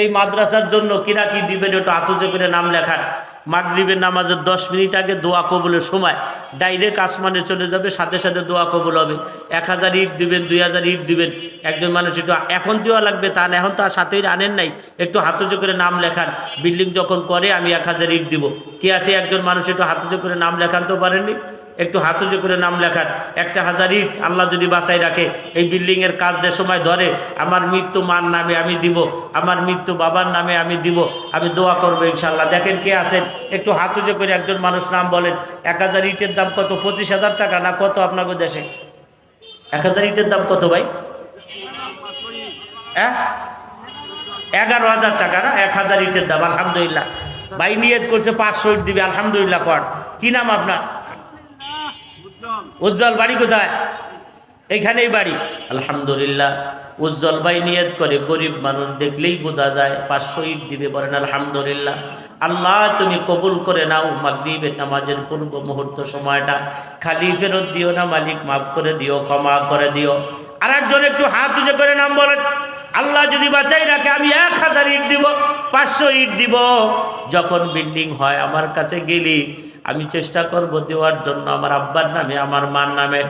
এই মাদ্রাসার জন্য কিরা কি দিবেন একটু আতুজে করে নাম লেখান। মাগরিবের নামাজের দশ মিনিট আগে দোয়া কবুলের সময় ডাইরেক্ট আসমানে চলে যাবে, সাথে সাথে দোয়া কবুল হবে। এক হাজার ইট দিবেন, দুই হাজার ইট দিবেন। একজন মানুষ একটু, এখন দেওয়া লাগবে তা না, এখন তো আর সাথে আনেন নাই। একটু হাতুজে করে নাম লেখান। বিল্ডিং যখন করে আমি এক হাজার ইট দিব। কে আছে একজন মানুষ একটু হাতুজে করে নাম লেখান তো পারেননি? একটু হাতুজে করে নাম লেখান। একটা হাজার ইট আল্লাহ যদি বাসায় রাখে, এই বিল্ডিংয়ের কাজ যে সময় ধরে, আমার মৃত্যু মার নামে আমি দিব, আমার মৃত্যু বাবার নামে আমি দিব, আমি দোয়া করব ইনশাল্লাহ দেখেন কে আছেন? একটু হাতুজে করে একজন মানুষ নাম বলেন। এক হাজার ইটের দাম কত? পঁচিশ হাজার টাকা না কত আপনাদের দেশে? এক হাজার ইটের দাম কত ভাই? হ্যাঁ এগারো হাজার টাকা না? এক হাজার ইটের দাম, আলহামদুলিল্লাহ। ভাই নিয়ত করছে, পাঁচশো ইট দিবে, আলহামদুলিল্লাহ কর। কি নাম আপনার? উজ্জ্বল বাড়ি কোথায়? এইখানেই বাড়ি। আলহামদুলিল্লাহ, উজ্জ্বল ভাই নিয়ত করে গরিব মানুষ দেখলেই বোঝা যায়, পাঁচশো ইট দিবে বলেন, আলহামদুলিল্লাহ। আল্লাহ, তুমি কবুল করে নাও মাগরিবের নামাজের পূর্ব মুহূর্ত সময়টা। খালি ফেরত দিও না মালিক, মাফ করে দিও, ক্ষমা করে দিও। আর একজন একটু হাত উঁচে করে নাম বলেন, আল্লাহ যদি বাঁচাই রাখে, আমি এক হাজার ইট দিব, পাঁচশো ইট দিব। যখন বিল্ডিং হয়, আমার কাছে গেলি আমি চেষ্টা করব দেওয়ার জন্য আমার আব্বার নামে, আমার মার নামে।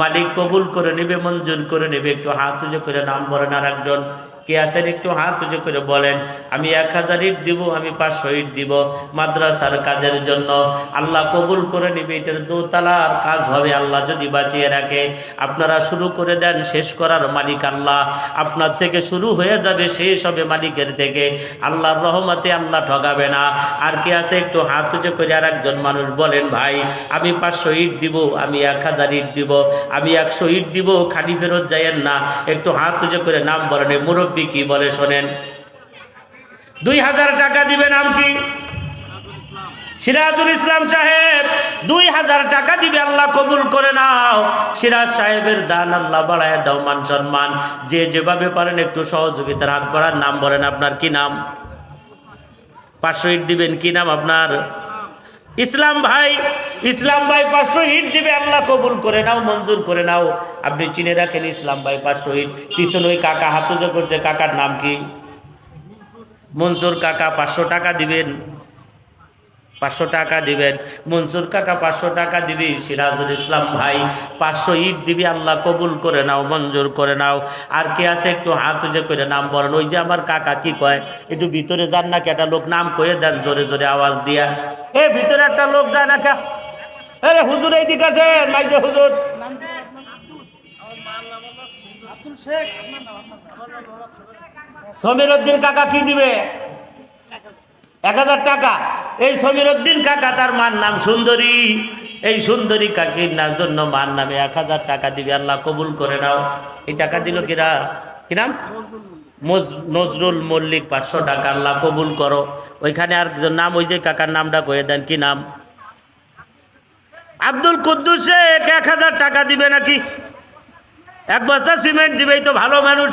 মালিক কবুল করে নেবে, মঞ্জুর করে নেবে। একটু হাত উজে করে নাম বলেন আর একজন কে আছেন একটু হাত উঁচু করে বলেন, আমি এক হাজার ইট দিব, আমি পাঁচশো ইট দিব। মাদ্রাসার কাজের জন্য আল্লাহ কবুল করে নেবে, এটার দোতলার কাজ হবে আল্লাহ যদি বাঁচিয়ে রাখে। আপনারা শুরু করে দেন শেষ করার মালিক আল্লাহ। আপনার থেকে শুরু হয়ে যাবে, শেষ হবে মালিকের থেকে। আল্লাহর রহমতে আল্লাহ ঠগাবে না। আর কে আছে একটু হাত উঁচু করে আর একজন মানুষ বলেন, ভাই, আমি পাঁচশো ইট দিব, আমি এক হাজার ইট দিব, আমি একশো ইট দিব, খালি ফেরত যাইয়েন না। একটু হাত উঁচু করে নাম বলেন এই মুরব্বী কি বলে শোনেন? দুই হাজার টাকা দিবে নাম কি? সিরাজুল ইসলাম সাহেব, দুই হাজার টাকা দিবে আল্লাহ কবুল করে নাও। সিরাজ সাহেবের দান আল্লাহ বাড়ায় দাও, মান সম্মান। যে যেভাবে পারেন একটু সহযোগিতার হাত বাড়ার নাম বলেন আপনার কি নাম? পাঁচশো দিবেন কি নাম আপনার? ইসলাম ভাই ইসলাম ভাই পাঁচশো হিট দিবে, আল্লাহ কবুল করে নাও, মঞ্জুর করে নাও। আপনি চিনে রাখেন ইসলাম ভাই পাঁচশো হিট পিছনে ওই কাকা হাতুজো করছে, কাকার নাম কি? মনসুর কাকা পাঁচশো টাকা দিবেন। পাঁচশো টাকা দিবেন। মনসুর কাকা পাঁচশো টাকা দিবি সিরাজুল ইসলাম ভাই পাঁচশো ইট দিবি আল্লাহ কবুল করে নাও মঞ্জুর করে নাও। আর কে আছে একটু হাত উজে করে নাম বলেন। ওই যে আমার কাকা কি কয়? একটু ভিতরে যান না একটা লোক নাম কয়ে দেন জোরে জোরে আওয়াজ দিয়া। এ ভিতরে একটা লোক যায় না কে? আরে হুজুর এই দিকে আসেন মাইজে হুজুর সমীর উদ্দিন কাকা কি দিবে? এক হাজার টাকা। এই সমীর উদ্দিন কাকা, তার মার নাম সুন্দরী। এই সুন্দরী কাকির নার জন্য মার নামে এক হাজার টাকা দিবে। আল্লাহ কবুল করে নাও। এই টাকা দিল কিরা কি নাম? নজরুল মল্লিক, পাঁচশো টাকা। আল্লাহ কবুল করো। ওইখানে আর নাম, ওই যে কাকার নামটা কয়ে দেন। কি নাম? আব্দুল কুদ্দুস এক হাজার টাকা দিবে নাকি? এক বস্তা সিমেন্ট দিবেই তো ভালো মানুষ।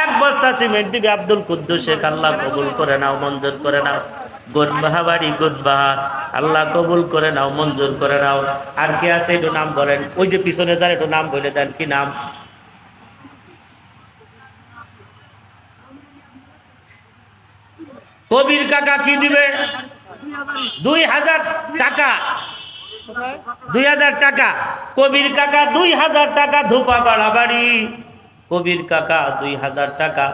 এক বস্তা সিমেন্ট দিবে আব্দুল কুদ্দুস শেখ। আল্লাহ কবুল করে নাও, মঞ্জুর করে নাও। গোদবাহা বাড়ি আল্লাহ কবুল করে নাও, মঞ্জুর করে নাও। আর কে আছে একটু নাম বলেন। ওই যে পিছনে তার একটু নাম বলে দেন, কি নাম? কবির কাকা কি দিবে? দুই হাজার টাকা। দুই হাজার টাকা। কবির কাকা দুই হাজার টাকা, ধোপা বাড়াবাড়ি কবির কাকা দুই হাজার টাকা।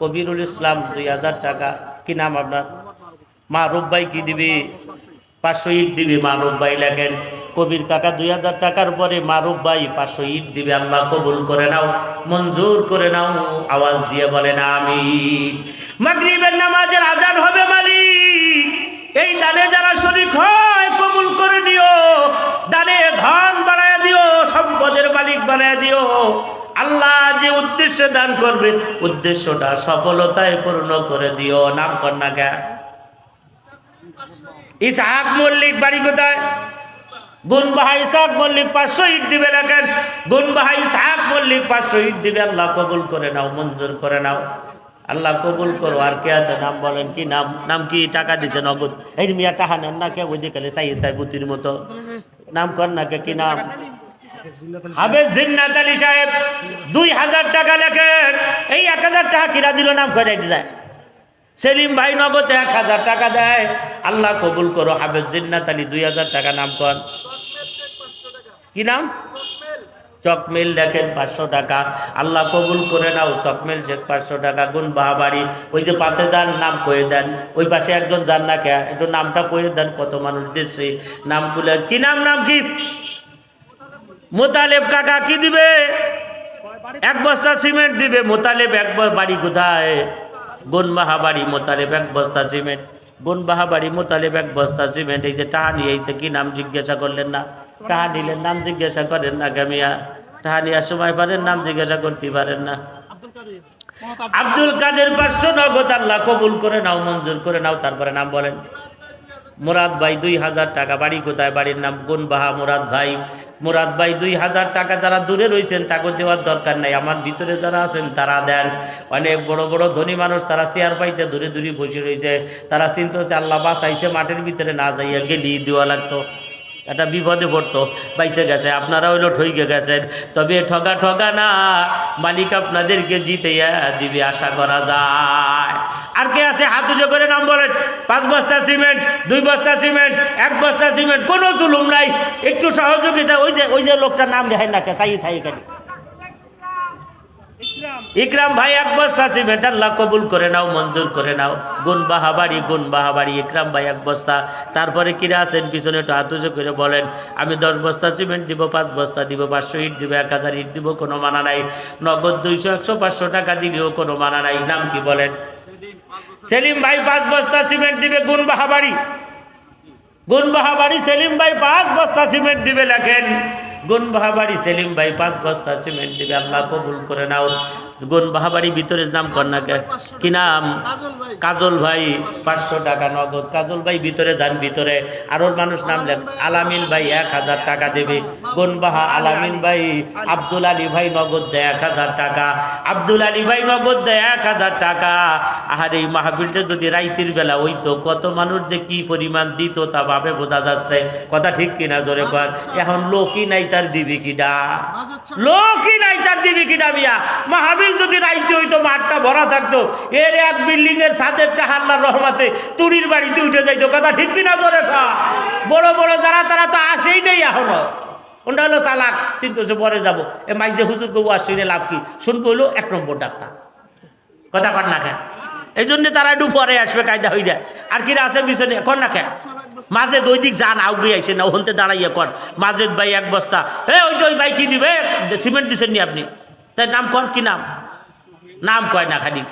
কবিরুল ইসলাম দুই হাজার টাকা। কি নাম আপনার? মা রুব্বাই কি দিবি? পাঁচশো ইট দিবি, মা রুব্বাই লেখেন। কবির কাকা দুই হাজার টাকার পরে মা রুব্বাই পাঁচশো ইট দিবে, আল্লাহ কবুল করে নাও, মঞ্জুর করে নাও, আওয়াজ দিয়ে বলেন আমি মাগরিবের নামাজের আজান হবে মালিক, এই দানে যারা শরিক হয়, কবুল করে নিও। দানে ধন বাড়ায় দিও, সম্পদের মালিক বানায় দিও। আল্লাহ যে উদ্দেশ্যে দান করবে, উদ্দেশ্যটা সফলতায় পূর্ণ করে দিও। নাম কন্যাকা ইসাহাক মল্লিক বাড়ি কোথায়? গুনবাহা ইসাহাক মল্লিক পাঁচশো ইট দিবে লেখেন। গুনবাহা ইসাহাক মল্লিক পাঁচশো ইট দিবে, আল্লাহ কবুল করে নাও, মঞ্জুর করে নাও। আল্লাহ কবুল করো, আর কে আছে? নাম বলেন কি? নাম নাম কি? টাকা দিছে নগদ। এই মিয়া টাকা নেন না কে ওই দিকে চাই বুতির মতো। নাম কর না কে, কি নাম? হাফেজ জিন্নাত আলী সাহেব, দুই হাজার টাকা লেখেন। এই এক হাজার টাকা কিরা দিল? নাম করে যায়। সেলিম ভাই নগদে এক হাজার টাকা দেয়। আল্লাহ কবুল করো, হাফেজ জিন্নাত আলী দুই হাজার টাকা নাম কর কি নাম? চকমিল দেখেন পাঁচশো টাকা। আল্লাহ কবুল করে নাও, চকমিল শেখ পাঁচশো টাকা, গুণ বাহাবাড়ি। ওই যে পাশে যান, নাম কয়ে দেন। ওই পাশে একজন যান না কে? একটু নামটা কয়ে দেন, কত মানুষ দিচ্ছে। নামগুলো কি নাম নাম কি? মোতালেব কাকা কি দিবে? এক বস্তা সিমেন্ট দিবে। মোতালেব এক বাড়ি কোথায়? গুনবাহা বাড়ি মোতালেব এক বস্তা সিমেন্ট। গুনবাহা বাড়ি মোতালেব এক বস্তা সিমেন্ট। এই যে টাহা নিয়ে কি নাম জিজ্ঞাসা করলেন না? টাহা নিলেন নাম জিজ্ঞাসা করেন না গামিয়া টাহা সময় পারেন, নাম জিজ্ঞাসা করতে পারেন না। আব্দুল কাদের পাঁচশো নগদ আল্লাহ কবুল করে নাও, মঞ্জুর করে নাও, তারপরে নাম বলেন। মুরাদ ভাই দুই হাজার টাকা, বাড়ি কোথায়? বাড়ির নাম গুনবাহা মুরাদ ভাই। মুরাদ ভাই দুই হাজার টাকা যারা দূরে রয়েছেন, তাকে দেওয়ার দরকার নাই। আমার ভিতরে যারা আছেন, তারা দেন। অনেক বড় বড় ধনী মানুষ তারা চেয়ার পাইতে দূরে দূরে বসে রয়েছে। তারা চিন্তা হচ্ছে আল্লাহ বাসাইছে মাঠের ভিতরে না যাইয়া গেলি দেওয়া লাগতো। একটা বিপদে পড়তো পাইসে গেছে, আপনারা হইল ঠইকে গেছেন। তবে ঠগা ঠগা না, মালিক আপনাদেরকে জিতেয়া দিবে, আশা করা যায়। আর কে আছে? হাত উজো করে নাম বলেন। পাঁচ বস্তা সিমেন্ট, দুই বস্তা সিমেন্ট, এক বস্তা সিমেন্ট, কোনো জুলুম নাই। একটু সহযোগিতা, ওই যে ওই যে লোকটার নাম রেহাই না কে? চাই এখানে ইকরাম ভাই এক বস্তা সিমেন্ট আল্লাহ কবুল করে নাও, মঞ্জুর করে নাও। গুন বাহাবাড়ি গুন বাহাবাড়ি। ইকরাম ভাই এক বস্তা। তারপরে কিরা আছেন, পিছনে একটু হাত করে বলেন, আমি দশ বস্তা সিমেন্ট দিব, পাঁচ বস্তা দিব, পাঁচশো ইট দিব, এক হাজার ইট দিব, কোনো মানা নাই। নগদ দুইশো, একশো, পাঁচশো টাকা দিলেও কোনো মানা নাই। নাম কি বলেন? সেলিম ভাই পাঁচ বস্তা সিমেন্ট দিবে গুন বাহাবাড়ি। গুনবাহাবাড়ি সেলিম ভাই পাঁচ বস্তা সিমেন্ট দিবে, লেখেন গুনবাহাবাড়ি সেলিম ভাই পাঁচ বস্তা সিমেন্ট দিবে আল্লাহ কবুল করে নাও। গুনবাহাবাড়ি ভিতরে নাম কন্যাকে কি? নাম? কাজল ভাই পাঁচশো টাকা নগদ। কাজল ভাই ভিতরে যান ভিতরে। আরও মানুষ নাম লেখ আলামিন ভাই এক হাজার টাকা দেবে। গুনবাহা আলামিন ভাই আব্দুল আলী ভাই নগদ দেয় এক হাজার টাকা। আব্দুল আলী ভাই নগদ দেয় এক হাজার টাকা। আর এই মাহফিলটা যদি রাইতের বেলা হইতো কত মানুষ যে কি পরিমাণ দিত তা ভাবে বোঝা যাচ্ছে। কথা ঠিক কিনা জোরে কর? এখন লোকই নাই তার দিবি কিডা? লোকই নাই তার দিবি কিডা মিয়া? মাহফিল যদি রাইতে হইতো, মাঠটা ভরা থাকতো, এর এক বিল্ডিং এর ছাদেরটা হাল্লার রহমাতে তুড়ির বাড়িতে উঠে যাইতো। কথা ঠিক কিনা কর বড় বড় যারা, তারা তো আসেই নেই এখনও। কোনটা হলো চালাক চিন্তা হচ্ছে পরে যাব। এ মাইজে হুজুর গবু আসছে লাভ কি? শুনব হলো এক নম্বর ডাক্তার। কথা কর না খেন এই জন্যে তারা একটু পরে আসবে, কায়দা হইয়া আর কিরা আছে পিছনে? কর না খেন মাঝে দৈদিক দিক যান আউগে আইসে না, ওখানতে দাঁড়াইয়া কর মাঝে ভাই এক বস্তা, এ, ওই যে ওই ভাই কি দিবে? সিমেন্ট দিচ্ছেন নি আপনি? তাই নাম কন? কি নাম? নাম কয় না খালি।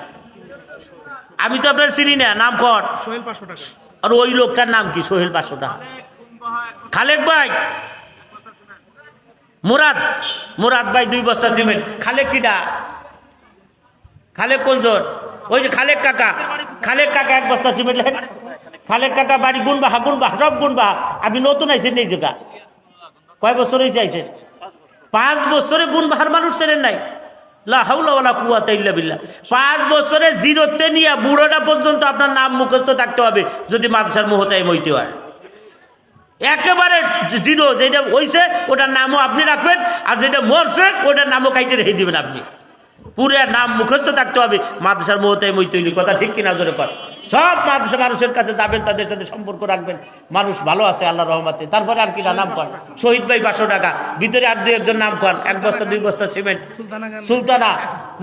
আমি তো আপনার চিনি না নাম কর সোহেল পাঁচশো টাকা। আর ওই লোকটার নাম কি? সোহেল পাঁচশো টাকা। খালেক ভাই। মুরাদ। মুরাদ ভাই দুই বস্তা সিমেন্ট। খালেক কিডা? খালেক কোনজন ওই যে খালেক কাকা। খালেক কাকা এক বস্তা সিমেন্ট খালেক কাকা বাড়ি গুনবাহা গুনবাহা সব গুনবাহা আপনি নতুন আইসেন এই জায়গা। কয় বছর হয়েছে আইসেন পাঁচ বছরে গুনবাহার মানুষ ছেড়েন নাই। বিল্লাহ। পাঁচ বছরে জিরোতে নিয়ে বুড়োটা পর্যন্ত আপনার নাম মুখস্থ থাকতে হবে, যদি মাদ্রাসার মোহতায় মইতে হয়। একেবারে জিরো, যেটা হইছে, ওটার নামও আপনি রাখবেন, আর যেটা মরছে, ওটার নামও কাইটে রেখে দেবেন আপনি। পুরো নাম মুখস্থ থাকতে হবে, মাদ্রাসার মোহতায় মৈতে কথা ঠিক কিনা জোরে কর। সব মাদ্রাসা মানুষের কাছে যাবেন তাদের সাথে সম্পর্ক রাখবেন। মানুষ ভালো আছে আল্লাহ রহমাতে। তারপরে আর কিনা নাম কর। শহীদ ভাই পাঁচশো টাকা। ভিতরে আর দুই একজন নাম কর। এক বস্তা দুই বস্তা সিমেন্ট। সুলতানা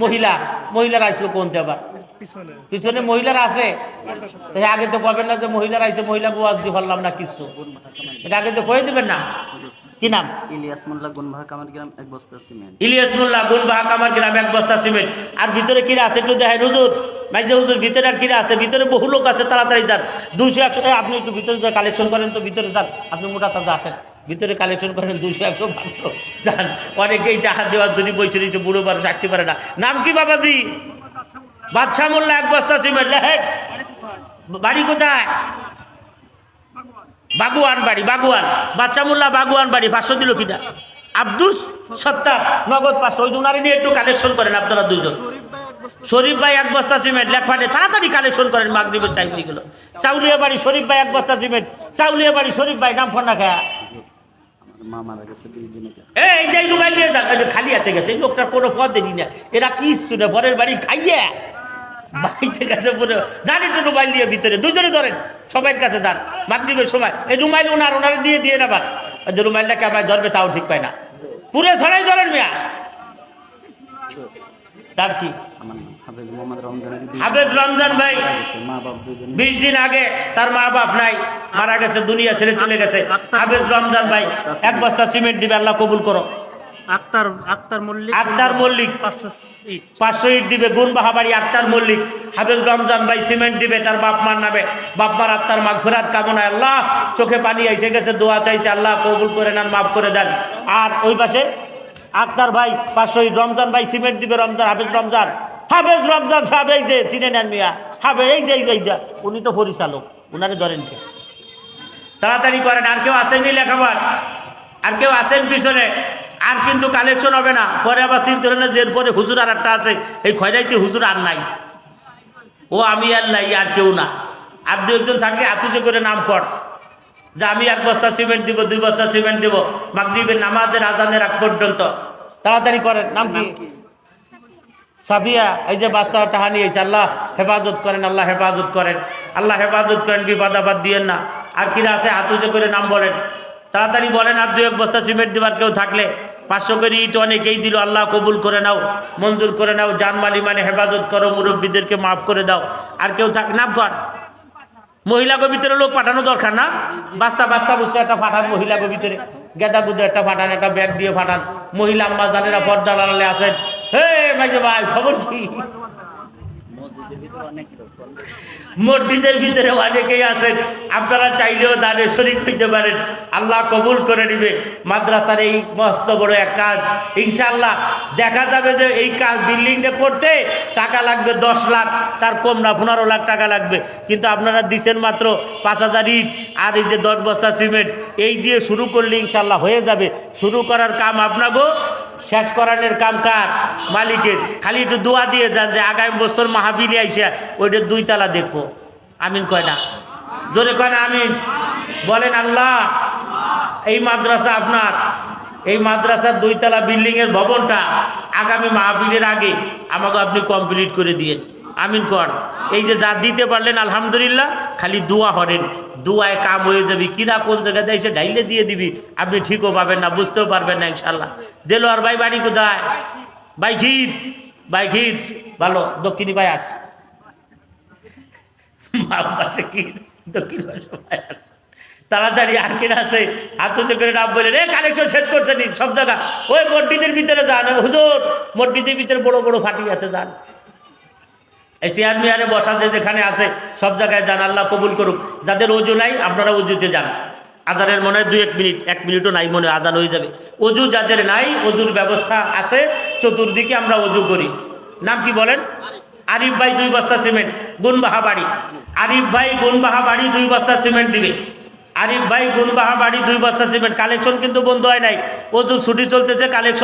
মহিলা। মহিলারা আসলো কোন আবার? পিছনে। পিছনে মহিলারা আছে। আগে তো কবেন না যে মহিলারা আছে মহিলা গোয়াজ দিয়ে পারলাম না কিছু এটা আগে তো কয়ে দিবেন না। কি নাম? ইলিয়াস মোল্লা গুনবাহা কামার গ্রাম এক বস্তা সিমেন্ট। ইলিয়াস মোল্লা গুন বাহাক আমার গ্রামে এক বস্তা সিমেন্ট। আর ভিতরে কিরা আছে একটু দেখায় দেখেন মাইজে হুজুর, ভিতরে আর কিরা আছে, ভিতরে বহু লোক আছে, তাড়াতাড়ি যান। দুশো একশো আপনি একটু ভিতরে যা কালেকশন করেন তো ভিতরে যান, আপনি মোটা তাজা আছেন। ভিতরে কালেকশন করেন দুশো একশো, পাঁচশো, যান। অনেকেই টাকা দেওয়ার জন্য বইছে নিচ্ছে বুড়ো মানুষ আসতে পারে না। নাম কি বাবাজি? বাদশা মোল্লা, এক বস্তা সিমেন্ট। লেহেড বাড়ি কোথায়? বাগুয়ান বাড়ি, বাগুয়ান। বাচ্চা মোল্লা, বাগুয়ান বাড়ি, পাঁচশো দিল কিনা? আব্দুস সত্তার নগদ পাঁচশো। ওই জুনারি নিয়ে একটু কালেকশন করেন আপনারা দুজন শরীফ ভাই এক বস্তা সিমেন্ট লেখপাটে তাড়াতাড়ি কালেকশন করেন মাগরীবের চাই হয়ে চাউলিয়া বাড়ি শরীফ ভাই এক বস্তা সিমেন্ট চাউলিয়া বাড়ি শরীফ ভাই নাম ফোন না খায়া এই যে নিয়ে যান খালি হাতে গেছে লোকটার কোনো পদ দেনি না। এরা পরের বাড়ি খাইয়ে? বাড়িতে গেছে পুরো। যান একটু রুমাইল ভিতরে দুজনে ধরেন সবাই কাছে যান মাগরীবের সময়। এই রুমাইল ওনার ওনারে দিয়ে দিয়ে নেবার ওই যে রুমাইলটাকে আমায় ধরবে তাও ঠিক পায় না। পুরো ছড়াই ধরেন মিয়া। তার কি? হাফেজ মোহাম্মদ রমজানের হাফেজ রমজান ভাই গেছে মা বাপ দুজন বিশ দিন আগে তার মা বাপ নাই মারা গেছে দুনিয়া ছেড়ে চলে গেছে। হাফেজ রমজান ভাই এক বস্তা সিমেন্ট দিবে আল্লাহ কবুল করো। আক্তার আক্তার মল্লিক আক্তার মল্লিক। পাঁচশো ইট। পাঁচশো ইট দিবে গুণ বাহাবাড়ি আক্তার মল্লিক। হাফেজ রমজান ভাই সিমেন্ট দিবে তার বাপ মার নামে। বাপ মার আত্মার মাঘ ফেরাত কামনায় আল্লাহ চোখে পানি এসে গেছে দোয়া চাইছে আল্লাহ কবুল করে নেন মাফ করে দেন। আর ওই পাশে আক্তার ভাই পাঁচশো ইট রমজান ভাই সিমেন্ট দিবে রমজান হাফেজ রমজান। হাফেজ রমজান সাহেব, এই যে চিনে নেন মিয়া। হাফে এই যে উনি তো পরিচালক, উনারে ধরেন কে? তাড়াতাড়ি করেন, আর কেউ আসেননি লেখাবার আর কেউ আসেন পিছনে। আর কিন্তু কালেকশন হবে না। পরে আবার চিন্তা হলেন যে এরপরে হুজুর আর একটা আছে। এই খয়রাইতে হুজুর আর নাই। ও আমি আর নাই, আর কেউ না। আর দু একজন থাকলে আতুজে করে নাম কর। যে আমি এক বস্তা সিমেন্ট দিব, দুই বস্তা সিমেন্ট দিব। মাগরিবের নামাজের আজানের আগ পর্যন্ত। তাড়াতাড়ি করেন নাম কি? সাফিয়া, এই যে বাচ্চা টাহা নিয়েছে আল্লাহ হেফাজত করেন, আল্লাহ হেফাজত করেন। আল্লাহ হেফাজত করেন, বিপদ আবাদ দিয়েন না। আর কিরা আছে, হাত উঁচু করে নাম বলেন। তাড়াতাড়ি বলেন, আর দু এক বস্তা সিমেন্ট দেবার কেউ থাকলে পাঁচশো করে ইট অনেকেই দিল, আল্লাহ কবুল করে নাও, মঞ্জুর করে নাও জানমালি মানে হেফাজত করো, মুরব্বীদেরকে মাফ করে দাও। আর কেউ থাক নাম কর মহিলাকে ভিতরে লোক পাঠানো দরকার না? বাচ্চা বাচ্চা বুঝছে একটা পাঠান মহিলাকে ভিতরে। গেদা গুদে একটা পাঠান একটা ব্যাগ দিয়ে পাঠান মহিলা আম্মা জানেরা পর্দা লাগালে আসেন। ভাই খবর মসজিদের ভিতরে অনেকেই আছেন, আপনারা চাইলেও দানে শরিক হইতে পারেন। আল্লাহ কবুল করে নিবে। মাদ্রাসার এই মস্ত বড় এক কাজ। ইনশাল্লাহ দেখা যাবে যে এই কাজ বিল্ডিংটা করতে টাকা লাগবে দশ লাখ, তার কম না, পনেরো লাখ টাকা লাগবে। কিন্তু আপনারা দিচ্ছেন মাত্র পাঁচ হাজার ইট আর এই যে দশ বস্তা সিমেন্ট, এই দিয়ে শুরু করলে ইনশাল্লাহ হয়ে যাবে। শুরু করার কাম আপনাগো শেষ করানোর কাম কার? মালিকের। খালি একটু দোয়া দিয়ে যান যে আগামী বছর মাহাবিলি আইসা ওইটা দুই তালা দেখব। আমিন কয় না? জোরে কয় না আমিন? বলেন আল্লাহ, এই মাদ্রাসা আপনার। এই মাদ্রাসার দুইতলা বিল্ডিংয়ের ভবনটা আগামী মাহাবিলের আগে আমাকে আপনি কমপ্লিট করে দিয়েন। আমিন কর। এই যে যা দিতে পারলেন, আলহামদুলিল্লাহ, খালি দোয়া হরেন দুয়ায় কাম হয়ে যাবি কিনা কোন জায়গাতে এসে ডাইলে দিয়ে দিবি। আপনি ঠিকও পাবেন না, বুঝতেও পারবেন না ইনশাল্লাহ দিল আর ভাই বাড়ি কোথায়? ভাই ঘিত ভাই ঘিত ভালো, দক্ষিণী ভাই আছে। দক্ষিণ ভাই তাড়াতাড়ি আর কিনা আছে? হাত উঁচু করে নাম বলে রে কালেকশন শেষ করছে নি, সব জায়গা। ওই মসজিদের ভিতরে যান। হুজুর, মসজিদের ভিতরে বড় বড় ফাটি আছে, যান। এই মিয়ারে বসা যে যেখানে আছে, সব জায়গায় যান, আল্লাহ কবুল করুক। যাদের অজু নাই, আপনারা অজুতে যান। আজানের মনে হয় দুই এক মিনিট, এক মিনিটও নাই, মনে আজান হয়ে যাবে। অজু যাদের নাই, অজুর ব্যবস্থা আছে, চতুর্দিকে আমরা অজু করি। নাম কি বলেন? আরিফ ভাই দুই বস্তা সিমেন্ট গুনবাহা বাড়ি। আরিফ ভাই গুনবাহা বাড়ি দুই বস্তা সিমেন্ট দিবে। আরিফ ভাই গুনবাহা বাড়ি দুই বস্তা সিমেন্ট। কালেকশন কিন্তু বন্ধ হয় নাই। অজুর ছুটি চলতেছে, কালেকশন